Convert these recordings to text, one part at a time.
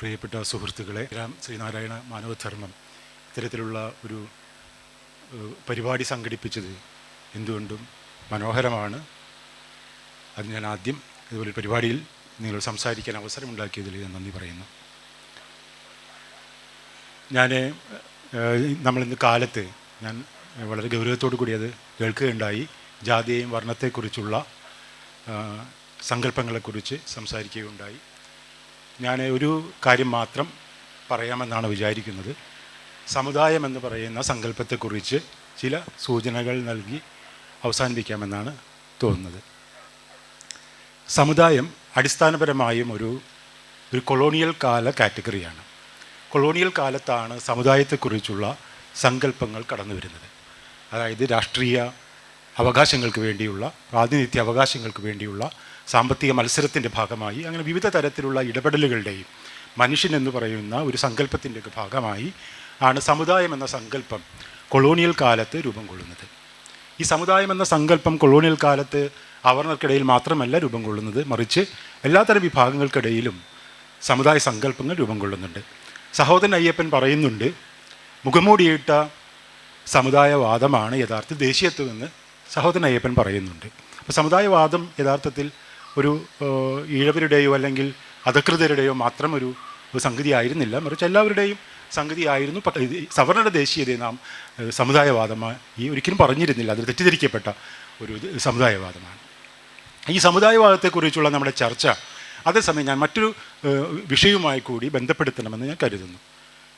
പ്രിയപ്പെട്ട സുഹൃത്തുക്കളെ രാം ശ്രീനാരായണ മാനവധർമ്മം ഇത്തരത്തിലുള്ള ഒരു പരിപാടി സംഘടിപ്പിച്ചത് എന്തുകൊണ്ടും മനോഹരമാണ്. അത് ഞാൻ ആദ്യം ഇതുപോലെ പരിപാടിയിൽ നിങ്ങൾ സംസാരിക്കാൻ അവസരമുണ്ടാക്കിയതിൽ ഞാൻ നന്ദി പറയുന്നു. ഞാൻ നമ്മളിന്ന് കാലത്ത് ഞാൻ വളരെ ഗൗരവത്തോടു കൂടി അത് കേൾക്കുകയുണ്ടായി. ജാതിയെയും വർണത്തെക്കുറിച്ചുള്ള സങ്കല്പങ്ങളെക്കുറിച്ച് സംസാരിക്കുകയുണ്ടായി. ഞാൻ ഒരു കാര്യം മാത്രം പറയാമെന്നാണ് വിചാരിക്കുന്നത്. സമുദായം എന്ന് പറയുന്ന സങ്കല്പത്തെക്കുറിച്ച് ചില സൂചനകൾ നൽകി അവസാനിപ്പിക്കാമെന്നാണ് തോന്നുന്നത്. സമുദായം അടിസ്ഥാനപരമായും ഒരു ഒരു കൊളോണിയൽ കാല കാറ്റഗറിയാണ്. കൊളോണിയൽ കാലത്താണ് സമുദായത്തെക്കുറിച്ചുള്ള സങ്കല്പങ്ങൾ കടന്നു വരുന്നത്. അതായത് രാഷ്ട്രീയ അവകാശങ്ങൾക്ക് വേണ്ടിയുള്ള പ്രാതിനിധ്യ അവകാശങ്ങൾക്ക് വേണ്ടിയുള്ള സാമ്പത്തിക മത്സരത്തിന്റെ ഭാഗമായി അങ്ങനെ വിവിധ തരത്തിലുള്ള ഇടപെടലുകളുടെയും മനുഷ്യൻ എന്ന് പറയുന്ന ഒരു സങ്കല്പത്തിന്റെയൊക്കെ ഭാഗമായി ആണ് സമുദായം എന്ന സങ്കല്പം കൊളോണിയൽ കാലത്ത് രൂപം കൊള്ളുന്നത്. ഈ സമുദായം എന്ന സങ്കല്പം കൊളോണിയൽ കാലത്ത് അവർണർക്കിടയിൽ മാത്രമല്ല രൂപം കൊള്ളുന്നത്. മറിച്ച് എല്ലാത്തരം വിഭാഗങ്ങൾക്കിടയിലും സമുദായ സങ്കല്പങ്ങൾ രൂപം കൊള്ളുന്നുണ്ട്. സഹോദരൻ അയ്യപ്പൻ പറയുന്നുണ്ട് മുഖമൂടിയിട്ട സമുദായവാദമാണ് യഥാർത്ഥ ദേശീയത്വമെന്ന് സഹോദരൻ അയ്യപ്പൻ പറയുന്നുണ്ട്. അപ്പോൾ സമുദായവാദം യഥാർത്ഥത്തിൽ ഒരു ഈഴവരുടെയോ അല്ലെങ്കിൽ അധകൃതരുടെയോ മാത്രം ഒരു സംഗതി ആയിരുന്നില്ല മറിച്ച് എല്ലാവരുടെയും സംഗതി ആയിരുന്നു സവർണരുടെ ദേശീയതയെ നാം സമുദായവാദമായി ഈ ഒരിക്കലും പറഞ്ഞിരുന്നില്ല. അത് തെറ്റിദ്ധരിക്കപ്പെട്ട ഒരു സമുദായവാദമാണ്. ഈ സമുദായവാദത്തെക്കുറിച്ചുള്ള നമ്മുടെ ചർച്ച അതേസമയം ഞാൻ മറ്റൊരു വിഷയവുമായി കൂടി ബന്ധപ്പെടുത്തണമെന്ന് ഞാൻ കരുതുന്നു.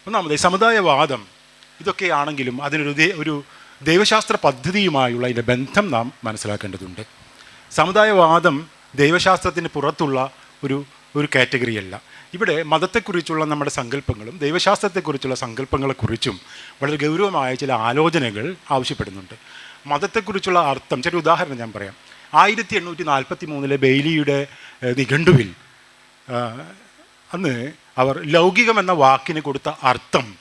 ഒന്നാമത് ഈ സമുദായവാദം ഇതൊക്കെ ആണെങ്കിലും അതിനൊരു ഒരു ദൈവശാസ്ത്ര പദ്ധതിയുമായുള്ള അതിന്റെ ബന്ധം നാം മനസ്സിലാക്കേണ്ടതുണ്ട്. സമുദായവാദം ദൈവശാസ്ത്രത്തിന് പുറത്തുള്ള ഒരു ഒരു കാറ്റഗറി അല്ല ഇവിടെ മതത്തെക്കുറിച്ചുള്ള നമ്മുടെ സങ്കല്പങ്ങളും ദൈവശാസ്ത്രത്തെക്കുറിച്ചുള്ള സങ്കല്പങ്ങളെക്കുറിച്ചും വളരെ ഗൗരവമായ ചില ആലോചനകൾ ആവശ്യപ്പെടുന്നുണ്ട്. മതത്തെക്കുറിച്ചുള്ള അർത്ഥം ചെറിയ ഉദാഹരണം ഞാൻ പറയാം. ആയിരത്തി എണ്ണൂറ്റി നാൽപ്പത്തി മൂന്നിലെ ബെയ്ലിയുടെ നിഘണ്ടുവിൽ അന്ന് അവർ ലൗകികം എന്ന വാക്കിന് കൊടുത്ത അർത്ഥം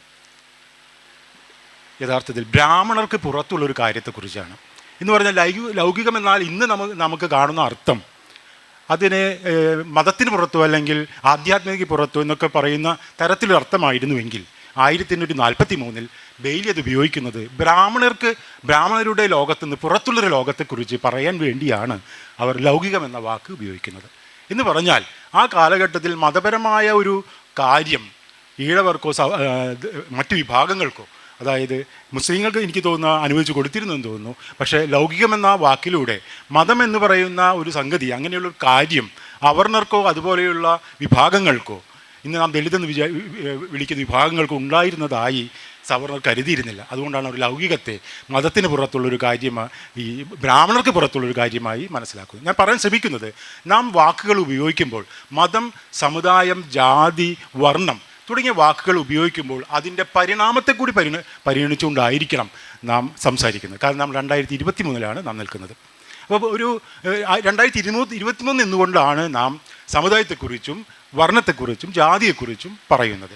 യഥാർത്ഥത്തിൽ ബ്രാഹ്മണർക്ക് പുറത്തുള്ള ഒരു കാര്യത്തെക്കുറിച്ചാണ്. എന്ന് പറഞ്ഞാൽ ലൗകികമെന്നാൽ ലൗകികം എന്നാൽ ഇന്ന് നമുക്ക് നമുക്ക് കാണുന്ന അർത്ഥം അതിന് മതത്തിന് പുറത്തോ അല്ലെങ്കിൽ ആധ്യാത്മിക പുറത്തോ എന്നൊക്കെ പറയുന്ന തരത്തിലൊരു അർത്ഥമായിരുന്നുവെങ്കിൽ ആയിരത്തി എണ്ണൂറ്റി നാൽപ്പത്തി മൂന്നിൽ ബെയിലി അത് ഉപയോഗിക്കുന്നത് ബ്രാഹ്മണർക്ക് ബ്രാഹ്മണരുടെ ലോകത്ത് നിന്ന് പുറത്തുള്ളൊരു ലോകത്തെക്കുറിച്ച് പറയാൻ വേണ്ടിയാണ് അവർ ലൗകികം എന്ന വാക്ക് ഉപയോഗിക്കുന്നത്. എന്ന് പറഞ്ഞാൽ ആ കാലഘട്ടത്തിൽ മതപരമായ ഒരു കാര്യം ഈഴവർക്കോ മറ്റു വിഭാഗങ്ങൾക്കോ അതായത് മുസ്ലിങ്ങൾക്ക് എനിക്ക് തോന്നുന്ന അനുവദിച്ചു കൊടുത്തിരുന്നു എന്ന് തോന്നുന്നു. പക്ഷേ ലൗകികമെന്ന വാക്കിലൂടെ മതം എന്ന് പറയുന്ന ഒരു സംഗതി അങ്ങനെയുള്ള ഒരു കാര്യം അവർണർക്കോ അതുപോലെയുള്ള വിഭാഗങ്ങൾക്കോ ഇന്ന് നാം ദളിതെന്ന് വിചാ വിളിക്കുന്ന വിഭാഗങ്ങൾക്കോ ഉണ്ടായിരുന്നതായി സവർണർ കരുതിയിരുന്നില്ല. അതുകൊണ്ടാണ് അവർ ലൗകികത്തെ മതത്തിന് പുറത്തുള്ളൊരു കാര്യമായി ഈ ബ്രാഹ്മണർക്ക് പുറത്തുള്ളൊരു കാര്യമായി മനസ്സിലാക്കുന്നത്. ഞാൻ പറയാൻ ശ്രമിക്കുന്നത് നാം വാക്കുകൾ ഉപയോഗിക്കുമ്പോൾ മതം സമുദായം ജാതി വർണം തുടങ്ങിയ വാക്കുകൾ ഉപയോഗിക്കുമ്പോൾ അതിന്റെ പരിണാമത്തെ കൂടി പരിണ പരിഗണിച്ചുകൊണ്ടായിരിക്കണം നാം സംസാരിക്കുന്നത്. കാരണം നാം രണ്ടായിരത്തി ഇരുപത്തി മൂന്നിലാണ് നാം നിൽക്കുന്നത്. അപ്പോൾ ഒരു രണ്ടായിരത്തി ഇരുന്നൂറ്റി ഇരുപത്തിമൂന്ന് എന്നുകൊണ്ടാണ് നാം സമുദായത്തെക്കുറിച്ചും വർണത്തെക്കുറിച്ചും ജാതിയെക്കുറിച്ചും പറയുന്നത്.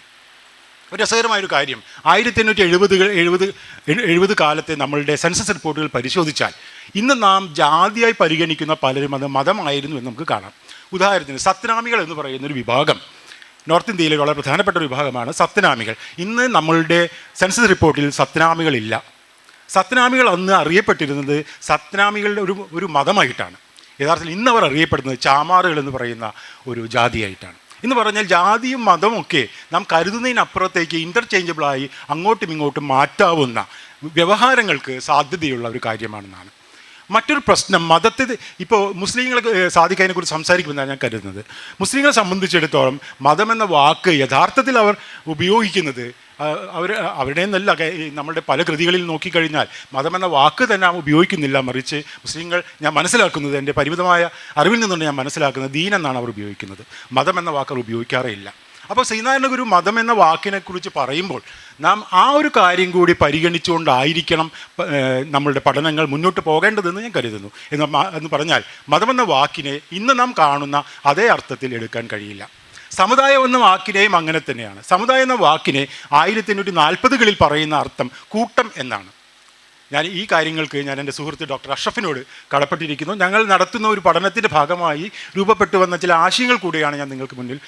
ഒരു രസകരമായൊരു കാര്യം. ആയിരത്തി എണ്ണൂറ്റി എഴുപതുകൾ എഴുപത് എഴു- എഴുപത് കാലത്തെ നമ്മളുടെ സെൻസസ് റിപ്പോർട്ടുകൾ പരിശോധിച്ചാൽ ഇന്ന് നാം ജാതിയായി പരിഗണിക്കുന്ന പലരും അത് മതമായിരുന്നു എന്ന് നമുക്ക് കാണാം. ഉദാഹരണത്തിന് സത്നാമികൾ എന്ന് പറയുന്ന ഒരു വിഭാഗം നോർത്ത് ഇന്ത്യയിലെ വളരെ പ്രധാനപ്പെട്ട ഒരു വിഭാഗമാണ് സത്യനാമികൾ. ഇന്ന് നമ്മളുടെ സെൻസസ് റിപ്പോർട്ടിൽ സത്യനാമികളില്ല. സത്യനാമികൾ അന്ന് അറിയപ്പെട്ടിരുന്നത് സത്യനാമികളുടെ ഒരു ഒരു മതമായിട്ടാണ്. യഥാർത്ഥത്തിൽ ഇന്ന് അവർ അറിയപ്പെടുന്നത് ചാമാറുകൾ എന്ന് പറയുന്ന ഒരു ജാതിയായിട്ടാണ്. എന്ന് പറഞ്ഞാൽ ജാതിയും മതവും ഒക്കെ നാം കരുതുന്നതിനപ്പുറത്തേക്ക് ഇന്റർചേഞ്ചബിളായി അങ്ങോട്ടും ഇങ്ങോട്ടും മാറ്റാവുന്ന വ്യവഹാരങ്ങൾക്ക് സാധ്യതയുള്ള ഒരു കാര്യമാണെന്നാണ്. മറ്റൊരു പ്രശ്നം മതത്തെ ഇപ്പോൾ മുസ്ലിങ്ങൾക്ക് സാധിക്കതിനെ കുറിച്ച് സംസാരിക്കുമെന്നാണ് ഞാൻ കരുതുന്നത്. മുസ്ലിങ്ങളെ സംബന്ധിച്ചിടത്തോളം മതം എന്ന വാക്ക് യഥാർത്ഥത്തിൽ അവർ ഉപയോഗിക്കുന്നത് അവർ അവരുടെ നല്ല നമ്മുടെ പല കൃതികളിൽ നോക്കിക്കഴിഞ്ഞാൽ മതം എന്ന വാക്ക് തന്നെ ഉപയോഗിക്കുന്നില്ല മറിച്ച് മുസ്ലിങ്ങൾ ഞാൻ മനസ്സിലാക്കുന്നത് എന്റെ പരിമിതമായ അറിവിൽ നിന്നുകൊണ്ട് ഞാൻ മനസ്സിലാക്കുന്നത് ദീൻ എന്നാണ് അവർ ഉപയോഗിക്കുന്നത്. മതം എന്ന വാക്ക് അവർ ഉപയോഗിക്കാറേ ഇല്ല. അപ്പോൾ ശ്രീനാരായണ ഗുരു മതം എന്ന വാക്കിനെക്കുറിച്ച് പറയുമ്പോൾ നാം ആ ഒരു കാര്യം കൂടി പരിഗണിച്ചുകൊണ്ടായിരിക്കണം നമ്മളുടെ പഠനങ്ങൾ മുന്നോട്ട് പോകേണ്ടതെന്ന് ഞാൻ കരുതുന്നു. എന്ന് എന്ന് പറഞ്ഞാൽ മതമെന്ന വാക്കിനെ ഇന്ന് നാം കാണുന്ന അതേ അർത്ഥത്തിൽ എടുക്കാൻ കഴിയില്ല. സമുദായം എന്ന വാക്കിനെയും അങ്ങനെ തന്നെയാണ്. സമുദായം എന്ന വാക്കിനെ ആയിരത്തി എണ്ണൂറ്റി നാൽപ്പതുകളിൽ പറയുന്ന അർത്ഥം കൂട്ടം എന്നാണ്. ഞാൻ ഈ കാര്യങ്ങൾക്ക് ഞാൻ എന്റെ സുഹൃത്ത് ഡോക്ടർ അഷ്റഫിനോട് കടപ്പെട്ടിരിക്കുന്നു. ഞങ്ങൾ നടത്തുന്ന ഒരു പഠനത്തിന്റെ ഭാഗമായി രൂപപ്പെട്ടു വന്ന ചില ആശയങ്ങൾ കൂടിയാണ് ഞാൻ നിങ്ങൾക്ക് മുന്നിൽ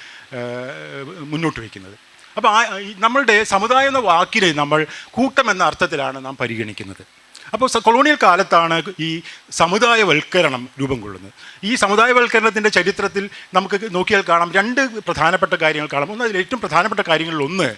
മുന്നോട്ട് വയ്ക്കുന്നത്. അപ്പോൾ നമ്മളുടെ സമുദായം എന്ന വാക്കിനെ നമ്മൾ കൂട്ടം എന്ന അർത്ഥത്തിലാണ് നാം പരിഗണിക്കുന്നത്. അപ്പോൾ കൊളോണിയൽ കാലത്താണ് ഈ സമുദായവൽക്കരണം രൂപം കൊള്ളുന്നത്. ഈ സമുദായവൽക്കരണത്തിന്റെ ചരിത്രത്തിൽ നമുക്ക് നോക്കിയാൽ കാണാം രണ്ട് പ്രധാനപ്പെട്ട കാര്യങ്ങൾ കാണാം. ഒന്ന് അതിൽ ഏറ്റവും പ്രധാനപ്പെട്ട കാര്യങ്ങളിൽ ഒന്ന്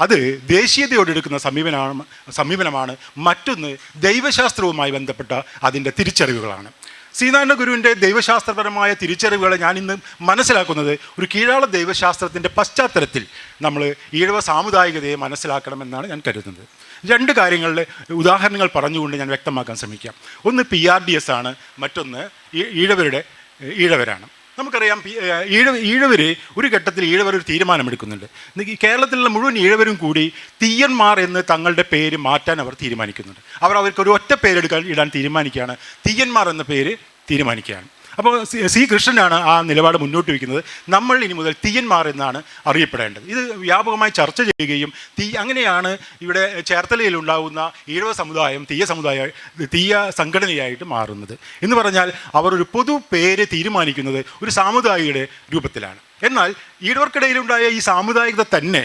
അത് ദേശീയതയോട് എടുക്കുന്ന സമീപനമാണ് സമീപനമാണ്. മറ്റൊന്ന് ദൈവശാസ്ത്രവുമായി ബന്ധപ്പെട്ട അതിന്റെ തിരിച്ചറിവുകളാണ്. ശ്രീനാരായണ ഗുരുവിന്റെ ദൈവശാസ്ത്രപരമായ തിരിച്ചറിവുകളെ ഞാൻ ഇന്ന് മനസ്സിലാക്കുന്നത് ഒരു കീഴാള ദൈവശാസ്ത്രത്തിന്റെ പശ്ചാത്തലത്തിൽ നമ്മൾ ഈഴവ സാമുദായികതയെ മനസ്സിലാക്കണമെന്നാണ് ഞാൻ കരുതുന്നത്. രണ്ട് കാര്യങ്ങളുടെ ഉദാഹരണങ്ങൾ പറഞ്ഞുകൊണ്ട് ഞാൻ വ്യക്തമാക്കാൻ ശ്രമിക്കാം. ഒന്ന് പി ആർ ഡി എസ് ആണ്. മറ്റൊന്ന് ഈഴവരുടെ ഈഴവരാണ്. നമുക്കറിയാം ഈഴ ഈഴവർ ഒരു ഘട്ടത്തിൽ ഈഴവർ ഒരു തീരുമാനമെടുക്കുന്നുണ്ട്. കേരളത്തിലുള്ള മുഴുവൻ ഈഴവരും കൂടി തീയന്മാർ എന്ന് തങ്ങളുടെ പേര് മാറ്റാൻ അവർ തീരുമാനിക്കുന്നുണ്ട്. അവർ അവർക്ക് ഒരു ഒറ്റ പേരെടുക്കാൻ ഇടാൻ തീരുമാനിക്കുകയാണ്. തീയന്മാർ എന്ന പേര് തീരുമാനിക്കുകയാണ്. അപ്പോൾ സി കൃഷ്ണനാണ് ആ നിലപാട് മുന്നോട്ട് വയ്ക്കുന്നത്. നമ്മൾ ഇനി മുതൽ തീയന്മാർ എന്നാണ് അറിയപ്പെടേണ്ടത്. ഇത് വ്യാപകമായി ചർച്ച ചെയ്യുകയും തീ അങ്ങനെയാണ് ഇവിടെ ചേർത്തലയിൽ ഉണ്ടാകുന്ന ഈഴവ സമുദായം തീയ സമുദായ തീയ സംഘടനയായിട്ട് മാറുന്നത്. എന്ന് പറഞ്ഞാൽ അവർ ഒരു പൊതു പേര് തീരുമാനിക്കുന്നത് ഒരു സാമുദായിക രൂപത്തിലാണ്. എന്നാൽ ഈഴവർക്കിടയിലുണ്ടായ ഈ സാമുദായികത തന്നെ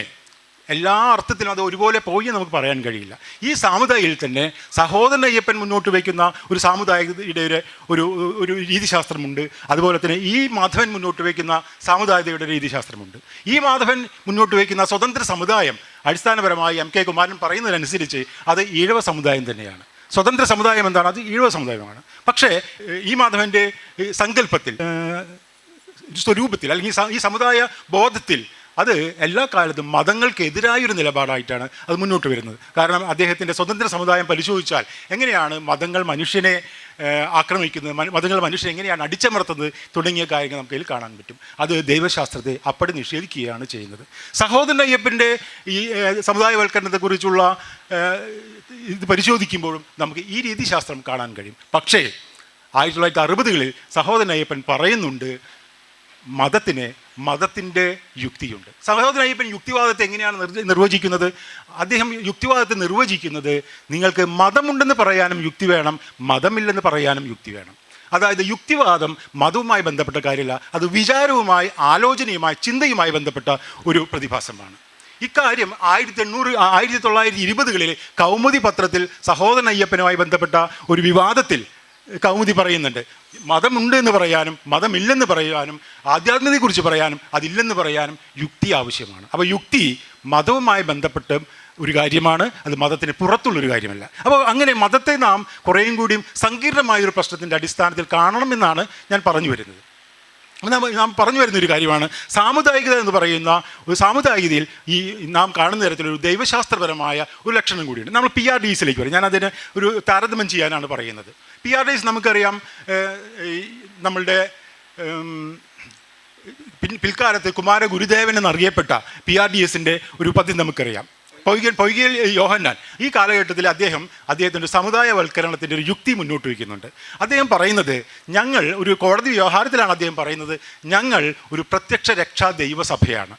എല്ലാ അർത്ഥത്തിലും അത് ഒരുപോലെ പോയി നമുക്ക് പറയാൻ കഴിയില്ല. ഈ സാമുദായിൽ തന്നെ സഹോദരൻ അയ്യപ്പൻ മുന്നോട്ട് വയ്ക്കുന്ന ഒരു സാമുദായികതയുടെ ഒരു ഒരു രീതിശാസ്ത്രമുണ്ട്. അതുപോലെ തന്നെ ഈ മാധവൻ മുന്നോട്ട് വയ്ക്കുന്ന സാമുദായികതയുടെ രീതിശാസ്ത്രമുണ്ട്. ഈ മാധവൻ മുന്നോട്ട് വയ്ക്കുന്ന സ്വതന്ത്ര സമുദായം അടിസ്ഥാനപരമായി എം കെ കുമാരൻ പറയുന്നതിനനുസരിച്ച് അത് ഈഴവ സമുദായം തന്നെയാണ്. സ്വതന്ത്ര സമുദായം എന്താണ്? അത് ഈഴവ സമുദായമാണ്. പക്ഷേ ഈ മാധവന്റെ സങ്കല്പത്തിൽ സ്വരൂപത്തിൽ അല്ലെങ്കിൽ ഈ സമുദായ ബോധത്തിൽ അത് എല്ലാ കാലത്തും മതങ്ങൾക്കെതിരായ ഒരു നിലപാടായിട്ടാണ് അത് മുന്നോട്ട് വരുന്നത്. കാരണം അദ്ദേഹത്തിന്റെ സ്വതന്ത്ര സമുദായം പരിശോധിച്ചാൽ എങ്ങനെയാണ് മതങ്ങൾ മനുഷ്യനെ ആക്രമിക്കുന്നത് മതങ്ങൾ മനുഷ്യനെ എങ്ങനെയാണ് അടിച്ചമർത്തുന്നത് തുടങ്ങിയ കാര്യങ്ങൾ നമുക്ക് ഇതിൽ കാണാൻ പറ്റും. അത് ദൈവശാസ്ത്രത്തെ അപ്പടി നിഷേധിക്കുകയാണ് ചെയ്യുന്നത്. സഹോദരൻ അയ്യപ്പന്റെ ഈ സമുദായവൽക്കരണത്തെക്കുറിച്ചുള്ള ഇത് പരിശോധിക്കുമ്പോഴും നമുക്ക് ഈ രീതി ശാസ്ത്രം കാണാൻ കഴിയും. പക്ഷേ ആയിരത്തി തൊള്ളായിരത്തി അറുപതുകളിൽ സഹോദരൻ അയ്യപ്പൻ പറയുന്നുണ്ട് മതത്തിന് മതത്തിന്റെ യുക്തിയുണ്ട്. സഹോദരൻ അയ്യപ്പൻ യുക്തിവാദത്തെ എങ്ങനെയാണ് നിർവചിക്കുന്നത്? അദ്ദേഹം യുക്തിവാദത്തെ നിർവചിക്കുന്നത് നിങ്ങൾക്ക് മതമുണ്ടെന്ന് പറയാനും യുക്തി വേണം മതമില്ലെന്ന് പറയാനും യുക്തി വേണം. അതായത് യുക്തിവാദം മതവുമായി ബന്ധപ്പെട്ട കാര്യമല്ല അത് വിചാരവുമായി ആലോചനയുമായി ചിന്തയുമായി ബന്ധപ്പെട്ട ഒരു പ്രതിഭാസമാണ്. ഇക്കാര്യം ആയിരത്തി എണ്ണൂറ് ആയിരത്തി തൊള്ളായിരത്തി ഇരുപതുകളിൽ കൗമുദി പത്രത്തിൽ സഹോദരൻ അയ്യപ്പനുമായി ബന്ധപ്പെട്ട ഒരു വിവാദത്തിൽ കൗമുദി പറയുന്നുണ്ട്. മതമുണ്ട് എന്ന് പറയാനും മതമില്ലെന്ന് പറയാനും ആധ്യാത്മികതയെക്കുറിച്ച് പറയാനും അതില്ലെന്ന് പറയാനും യുക്തി ആവശ്യമാണ്. അപ്പോൾ യുക്തി മതവുമായി ബന്ധപ്പെട്ട് ഒരു കാര്യമാണ് അത് മതത്തിന് പുറത്തുള്ളൊരു കാര്യമല്ല. അപ്പോൾ അങ്ങനെ മതത്തെ നാം കുറേയും കൂടിയും സങ്കീർണമായ ഒരു പ്രശ്നത്തിന്റെ അടിസ്ഥാനത്തിൽ കാണണമെന്നാണ് ഞാൻ പറഞ്ഞു വരുന്നത്. നാം പറഞ്ഞു വരുന്ന ഒരു കാര്യമാണ് സാമുദായികത എന്ന് പറയുന്ന ഒരു സാമുദായികതയിൽ ഈ നാം കാണുന്ന തരത്തിലൊരു ദൈവശാസ്ത്രപരമായ ഒരു ലക്ഷണം കൂടിയുണ്ട്. നമ്മൾ പി ആർ ഡി ഡിസിലേക്ക് വരും. ഞാൻ അതിന് ഒരു താരതമ്യം ചെയ്യാനാണ് പറയുന്നത്. പി ആർ ഡേസ് നമുക്കറിയാം നമ്മളുടെ പിൽക്കാലത്ത് കുമാര ഗുരുദേവൻ എന്നറിയപ്പെട്ട പി ആർ ഡി എസിന്റെ ഒരു പദ്ധതി നമുക്കറിയാം. പൊയ്കൽ പൊയ്കയിൽ യോഹന്നാൻ. ഈ കാലഘട്ടത്തിൽ അദ്ദേഹം അദ്ദേഹത്തിന്റെ സമുദായവൽക്കരണത്തിന്റെ ഒരു യുക്തി മുന്നോട്ട് വയ്ക്കുന്നുണ്ട്. അദ്ദേഹം പറയുന്നത് ഞങ്ങൾ ഒരു കോടതി വ്യവഹാരത്തിലാണ് അദ്ദേഹം പറയുന്നത് ഞങ്ങൾ ഒരു പ്രത്യക്ഷ രക്ഷാ ദൈവസഭയാണ്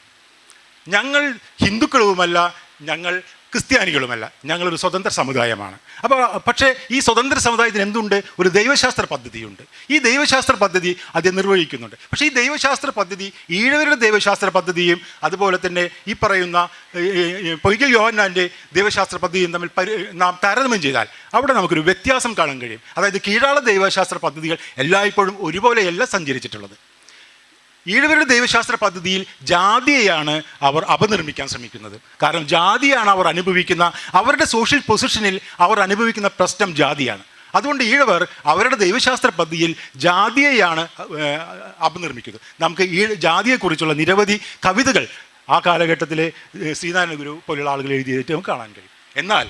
ഞങ്ങൾ ഹിന്ദുക്കളുമല്ല ഞങ്ങൾ ക്രിസ്ത്യാനികളുമല്ല. ഞങ്ങളൊരു സ്വതന്ത്ര സമുദായമാണ്. അപ്പോൾ പക്ഷേ ഈ സ്വതന്ത്ര സമുദായത്തിന് എന്തുണ്ട്? ഒരു ദൈവശാസ്ത്ര പദ്ധതിയുണ്ട്. ഈ ദൈവശാസ്ത്ര പദ്ധതി അത് നിർവഹിക്കുന്നുണ്ട്. പക്ഷേ ഈ ദൈവശാസ്ത്ര പദ്ധതി ഈഴവരുടെ ദൈവശാസ്ത്ര പദ്ധതിയും അതുപോലെ തന്നെ ഈ പറയുന്ന പൊയ്കൽ യോഹന്നാന്റെ ദൈവശാസ്ത്ര പദ്ധതിയും തമ്മിൽ പരി നാം താരതമ്യം ചെയ്താൽ അവിടെ നമുക്കൊരു വ്യത്യാസം കാണാൻ കഴിയും. അതായത് കീഴാള ദൈവശാസ്ത്ര പദ്ധതികൾ എല്ലായ്പ്പോഴും ഒരുപോലെയല്ല സഞ്ചരിച്ചിട്ടുള്ളത്. ഈഴവരുടെ ദൈവശാസ്ത്ര പദ്ധതിയിൽ ജാതിയെയാണ് അവർ അപനിർമ്മിക്കാൻ ശ്രമിക്കുന്നത്. കാരണം ജാതിയാണ് അവർ അനുഭവിക്കുന്ന അവരുടെ സോഷ്യൽ പൊസിഷനിൽ അവർ അനുഭവിക്കുന്ന പ്രശ്നം ജാതിയാണ്. അതുകൊണ്ട് ഈഴവർ അവരുടെ ദൈവശാസ്ത്ര പദ്ധതിയിൽ ജാതിയെയാണ് അപനിർമ്മിക്കുന്നത്. നമുക്ക് ഈ ജാതിയെക്കുറിച്ചുള്ള നിരവധി കവിതകൾ ആ കാലഘട്ടത്തിലെ ശ്രീനാരായണ ഗുരു പോലുള്ള ആളുകൾ എഴുതിയിട്ട് നമുക്ക് കാണാൻ കഴിയും. എന്നാൽ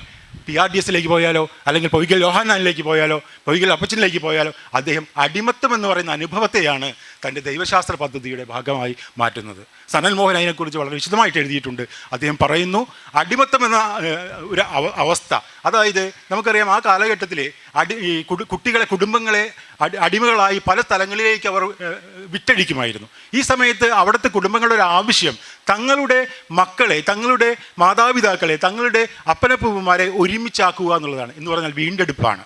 പി ആർ ഡി എസിലേക്ക് പോയാലോ അല്ലെങ്കിൽ പൊയ്കൽ യോഹാനാനിലേക്ക് പോയാലോ പൊയ്കൽ അപ്പച്ചനിലേക്ക് പോയാലോ അദ്ദേഹം അടിമത്തം എന്ന് പറയുന്ന അനുഭവത്തെയാണ് തന്റെ ദൈവശാസ്ത്ര പദ്ധതിയുടെ ഭാഗമായി മാറ്റുന്നത്. സനൽ മോഹൻ അതിനെക്കുറിച്ച് വളരെ വിശദമായിട്ട് എഴുതിയിട്ടുണ്ട്. അദ്ദേഹം പറയുന്നു അടിമത്തം എന്ന ഒരു അവസ്ഥ. അതായത് നമുക്കറിയാം ആ കാലഘട്ടത്തിൽ അടി ഈ കുട്ടികളെ കുടുംബങ്ങളെ അടി അടിമകളായി പല സ്ഥലങ്ങളിലേക്ക് അവർ വിറ്റഴിക്കുമായിരുന്നു. ഈ സമയത്ത് അവിടുത്തെ കുടുംബങ്ങളുടെ ഒരു ആവശ്യം തങ്ങളുടെ മക്കളെ തങ്ങളുടെ മാതാപിതാക്കളെ തങ്ങളുടെ അപ്പനപ്പൂപ്പന്മാരെ ഒരുമിച്ചാക്കുക എന്നുള്ളതാണ്. എന്ന് പറഞ്ഞാൽ വീണ്ടെടുപ്പാണ്.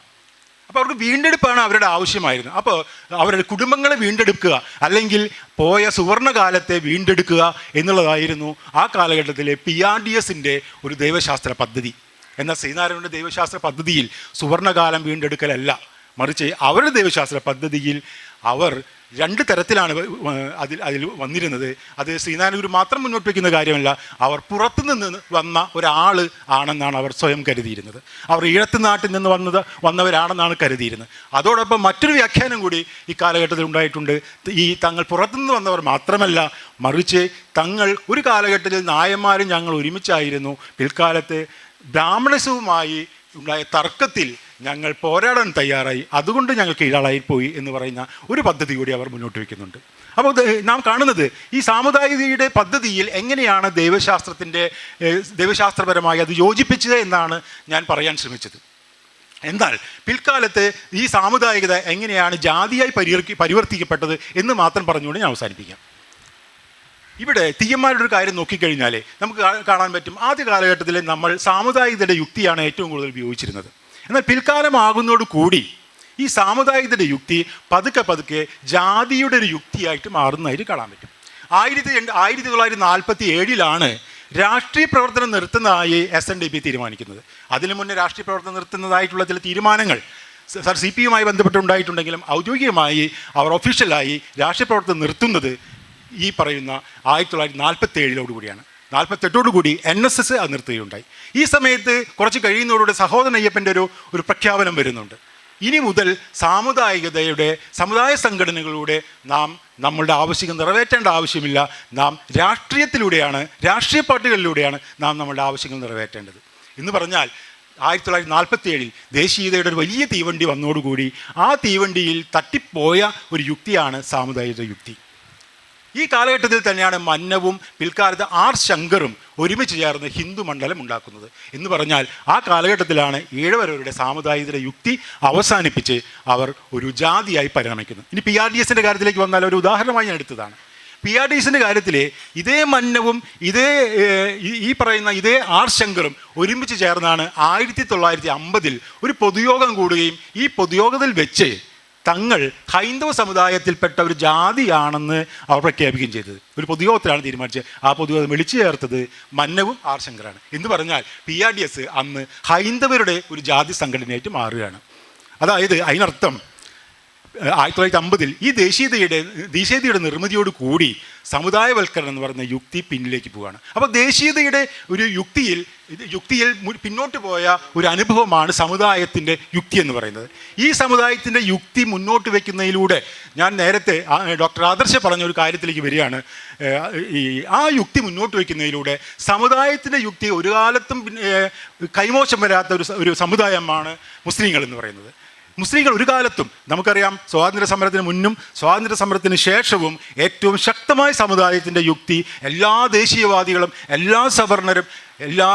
അപ്പോൾ അവർക്ക് വീണ്ടെടുപ്പാണ് അവരുടെ ആവശ്യമായിരുന്നത് അപ്പോൾ അവരുടെ കുടുംബങ്ങളെ വീണ്ടെടുക്കുക അല്ലെങ്കിൽ പോയ സുവർണകാലത്തെ വീണ്ടെടുക്കുക എന്നുള്ളതായിരുന്നു ആ കാലഘട്ടത്തിലെ പി ആർ ഡി എസിന്റെ ഒരു ദൈവശാസ്ത്ര പദ്ധതി. എന്നാൽ ശ്രീനാരായണന്റെ ദൈവശാസ്ത്ര പദ്ധതിയിൽ സുവർണകാലം വീണ്ടെടുക്കലല്ല. മറിച്ച് അവരുടെ ദൈവശാസ്ത്ര പദ്ധതിയിൽ അവർ രണ്ട് തരത്തിലാണ് അതിൽ അതിൽ വന്നിരുന്നത്. അത് ശ്രീനാരായണ ഗുരു മാത്രം മുന്നോട്ട് വയ്ക്കുന്ന കാര്യമല്ല അവർ പുറത്തു നിന്ന് വന്ന ഒരാൾ ആണെന്നാണ് അവർ സ്വയം കരുതിയിരുന്നത്. അവർ ഈഴത്ത് നാട്ടിൽ നിന്ന് വന്നത് വന്നവരാണെന്നാണ് കരുതിയിരുന്നത്. അതോടൊപ്പം മറ്റൊരു വ്യാഖ്യാനം കൂടി ഈ കാലഘട്ടത്തിൽ ഉണ്ടായിട്ടുണ്ട്. ഈ തങ്ങൾ പുറത്തുനിന്ന് വന്നവർ മാത്രമല്ല മറിച്ച് തങ്ങൾ ഒരു കാലഘട്ടത്തിൽ നായന്മാരും ഞങ്ങൾ ഒരുമിച്ചായിരുന്നു. പിൽക്കാലത്ത് ബ്രാഹ്മണസവുമായി ഉണ്ടായ തർക്കത്തിൽ ഞങ്ങൾ പോരാടാൻ തയ്യാറായി. അതുകൊണ്ട് ഞങ്ങൾ കീഴാളായി പോയി എന്ന് പറയുന്ന ഒരു പദ്ധതി കൂടി അവർ മുന്നോട്ട് വയ്ക്കുന്നുണ്ട് അപ്പോൾ നാം കാണുന്നത് ഈ സാമുദായികയുടെ പദ്ധതിയിൽ എങ്ങനെയാണ് ദൈവശാസ്ത്രത്തിന്റെ ദൈവശാസ്ത്രപരമായി അത് യോജിപ്പിച്ചത് എന്നാണ് ഞാൻ പറയാൻ ശ്രമിച്ചത്. എന്നാൽ പിൽക്കാലത്ത് ഈ സാമുദായികത എങ്ങനെയാണ് ജാതിയായി പരിവർത്തി പരിവർത്തിക്കപ്പെട്ടത് എന്ന് മാത്രം പറഞ്ഞുകൊണ്ട് ഞാൻ അവസാനിപ്പിക്കാം. ഇവിടെ തീയന്മാരുടെ ഒരു കാര്യം നോക്കിക്കഴിഞ്ഞാൽ നമുക്ക് കാണാൻ പറ്റും. ആദ്യ കാലഘട്ടത്തിൽ നമ്മൾ സാമുദായികതയുടെ യുക്തിയാണ് ഏറ്റവും കൂടുതൽ ഉപയോഗിച്ചിരുന്നത്. എന്നാൽ പിൽക്കാലമാകുന്നതോട് കൂടി ഈ സാമുദായികത്തിന്റെ യുക്തി പതുക്കെ പതുക്കെ ജാതിയുടെ ഒരു യുക്തിയായിട്ട് മാറുന്നതായിട്ട് കാണാൻ പറ്റും. ആയിരത്തി രണ്ട് ആയിരത്തി തൊള്ളായിരത്തി നാൽപ്പത്തി ഏഴിലാണ് രാഷ്ട്രീയ പ്രവർത്തനം നിർത്തുന്നതായി എസ് എൻ ഡി പി തീരുമാനിക്കുന്നത്. അതിനു മുന്നേ രാഷ്ട്രീയ പ്രവർത്തനം നിർത്തുന്നതായിട്ടുള്ള ചില തീരുമാനങ്ങൾ സർ സി പി യുമായി ബന്ധപ്പെട്ടുണ്ടായിട്ടുണ്ടെങ്കിലും ഔദ്യോഗികമായി അവർ ഒഫീഷ്യലായി രാഷ്ട്രീയ പ്രവർത്തനം നിർത്തുന്നത് ഈ പറയുന്ന ആയിരത്തി തൊള്ളായിരത്തി നാൽപ്പത്തി ഏഴിലോട് കൂടിയാണ് നാൽപ്പത്തെട്ടോടു കൂടി എൻ എസ് എസ് അത് നിർത്തുകയുണ്ടായി. ഈ സമയത്ത് കുറച്ച് കഴിയുന്നതോടുകൂടി സഹോദരൻ അയ്യപ്പന്റെ ഒരു ഒരു പ്രഖ്യാപനം വരുന്നുണ്ട്. ഇനി മുതൽ സാമുദായികതയുടെ സമുദായ സംഘടനകളിലൂടെ നാം നമ്മളുടെ ആവശ്യം നിറവേറ്റേണ്ട ആവശ്യമില്ല. നാം രാഷ്ട്രീയത്തിലൂടെയാണ് രാഷ്ട്രീയ പാർട്ടികളിലൂടെയാണ് നാം നമ്മളുടെ ആവശ്യങ്ങൾ നിറവേറ്റേണ്ടത്. എന്ന് പറഞ്ഞാൽ ആയിരത്തി തൊള്ളായിരത്തി നാൽപ്പത്തി ഏഴിൽ ദേശീയതയുടെ ഒരു വലിയ തീവണ്ടി വന്നതോടുകൂടി ആ തീവണ്ടിയിൽ തട്ടിപ്പോയ ഒരു യുക്തിയാണ് സാമുദായിക യുക്തി. ഈ കാലഘട്ടത്തിൽ തന്നെയാണ് മന്നവും പിൽക്കാലത്ത് ആർ ശങ്കറും ഒരുമിച്ച് ചേർന്ന് ഹിന്ദു മണ്ഡലം ഉണ്ടാക്കുന്നത്. എന്ന് പറഞ്ഞാൽ ആ കാലഘട്ടത്തിലാണ് ഈഴവരവരുടെ സാമുദായിക യുക്തി അവസാനിപ്പിച്ച് അവർ ഒരു ജാതിയായി പരിണമിക്കുന്നത്. ഇനി പി ആർ ഡി എസിന്റെ കാര്യത്തിലേക്ക് വന്നാൽ ഒരു ഉദാഹരണമായി ഞാൻ എടുത്തതാണ്. പി ആർ ഡി എസിന്റെ കാര്യത്തിൽ ഇതേ മന്നവും ഇതേ ഈ പറയുന്ന ഇതേ ആർ ശങ്കറും ഒരുമിച്ച് ചേർന്നാണ് ആയിരത്തി തൊള്ളായിരത്തി അമ്പതിൽ ഒരു പൊതുയോഗം കൂടുകയും ഈ പൊതുയോഗത്തിൽ വെച്ച് തങ്ങൾ ഹൈന്ദവ സമുദായത്തിൽപ്പെട്ട ഒരു ജാതിയാണെന്ന് അവർ പ്രഖ്യാപിക്കുകയും ചെയ്തത്. ഒരു പൊതുയോഗത്തിലാണ് തീരുമാനിച്ചത്. ആ പൊതുയോഗം വിളിച്ചു ചേർത്തത് മന്നവും ആർ ശങ്കറാണ് എന്ന് പറഞ്ഞാൽ പി ആർ ഡി എസ് അന്ന് ഹൈന്ദവരുടെ ഒരു ജാതി സംഘടനയായിട്ട് മാറുകയാണ്. അതായത് അതിനർത്ഥം ആയിരത്തി തൊള്ളായിരത്തി അമ്പതിൽ ഈ ദേശീയതയുടെ ദേശീയതയുടെ നിർമ്മിതിയോട് കൂടി സമുദായവൽക്കരണം എന്ന് പറയുന്ന യുക്തി പിന്നിലേക്ക് പോവുകയാണ്. അപ്പോൾ ദേശീയതയുടെ ഒരു യുക്തിയിൽ യുക്തിയിൽ പിന്നോട്ട് പോയ ഒരു അനുഭവമാണ് സമുദായത്തിന്റെ യുക്തി എന്ന് പറയുന്നത്. ഈ സമുദായത്തിന്റെ യുക്തി മുന്നോട്ട് വയ്ക്കുന്നതിലൂടെ ഞാൻ നേരത്തെ ഡോക്ടർ ആദർശ പറഞ്ഞ ഒരു കാര്യത്തിലേക്ക് വരികയാണ്. ഈ ആ യുക്തി മുന്നോട്ട് വയ്ക്കുന്നതിലൂടെ സമുദായത്തിന്റെ യുക്തി ഒരു കാലത്തും കൈമോശം വരാത്ത ഒരു ഒരു സമുദായമാണ് മുസ്ലിങ്ങൾ എന്ന് പറയുന്നത്. മുസ്ലിങ്ങൾ ഒരു കാലത്തും നമുക്കറിയാം സ്വാതന്ത്ര്യ സമരത്തിന് മുന്നും സ്വാതന്ത്ര്യ സമരത്തിന് ശേഷവും ഏറ്റവും ശക്തമായ സമുദായത്തിന്റെ യുക്തി എല്ലാ ദേശീയവാദികളും എല്ലാ സവർണരും എല്ലാ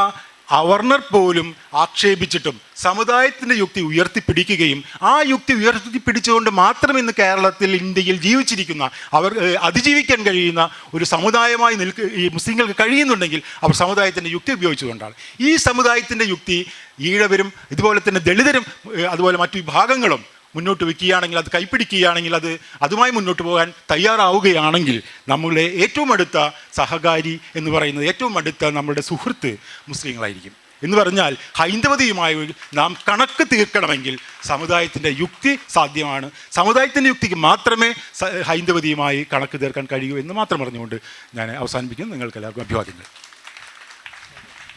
അവർണർ പോലും ആക്ഷേപിച്ചിട്ടും സമുദായത്തിന്റെ യുക്തി ഉയർത്തിപ്പിടിക്കുകയും ആ യുക്തി ഉയർത്തിപ്പിടിച്ചുകൊണ്ട് മാത്രം ഇന്ന് കേരളത്തിൽ ഇന്ത്യയിൽ ജീവിച്ചിരിക്കുന്ന അവർ അതിജീവിക്കാൻ കഴിയുന്ന ഒരു സമുദായമായി നിൽക്ക ഈ മുസ്ലിങ്ങൾക്ക് കഴിയുന്നുണ്ടെങ്കിൽ അവർ സമുദായത്തിന്റെ യുക്തി ഉപയോഗിച്ചുകൊണ്ടാണ്. ഈ സമുദായത്തിന്റെ യുക്തി ഈഴവരും ഇതുപോലെ തന്നെ ദളിതരും അതുപോലെ മറ്റു വിഭാഗങ്ങളും മുന്നോട്ട് വയ്ക്കുകയാണെങ്കിൽ അത് കൈപ്പിടിക്കുകയാണെങ്കിൽ അത് അതുമായി മുന്നോട്ട് പോകാൻ തയ്യാറാവുകയാണെങ്കിൽ നമ്മളുടെ ഏറ്റവും അടുത്ത സഹകാരി എന്ന് പറയുന്നത് ഏറ്റവും അടുത്ത നമ്മുടെ സുഹൃത്ത് മുസ്ലിങ്ങളായിരിക്കും. എന്ന് പറഞ്ഞാൽ ഹൈന്ദവതയുമായി നാം കണക്ക് തീർക്കണമെങ്കിൽ സമുദായത്തിന്റെ യുക്തി സാധ്യമാണ്. സമുദായത്തിന്റെ യുക്തിക്ക് മാത്രമേ ഹൈന്ദവതിയുമായി കണക്ക് തീർക്കാൻ കഴിയൂ എന്ന് മാത്രം പറഞ്ഞുകൊണ്ട് ഞാൻ അവസാനിപ്പിക്കുന്നു. നിങ്ങൾക്ക് എല്ലാവർക്കും അഭിവാദ്യങ്ങൾ.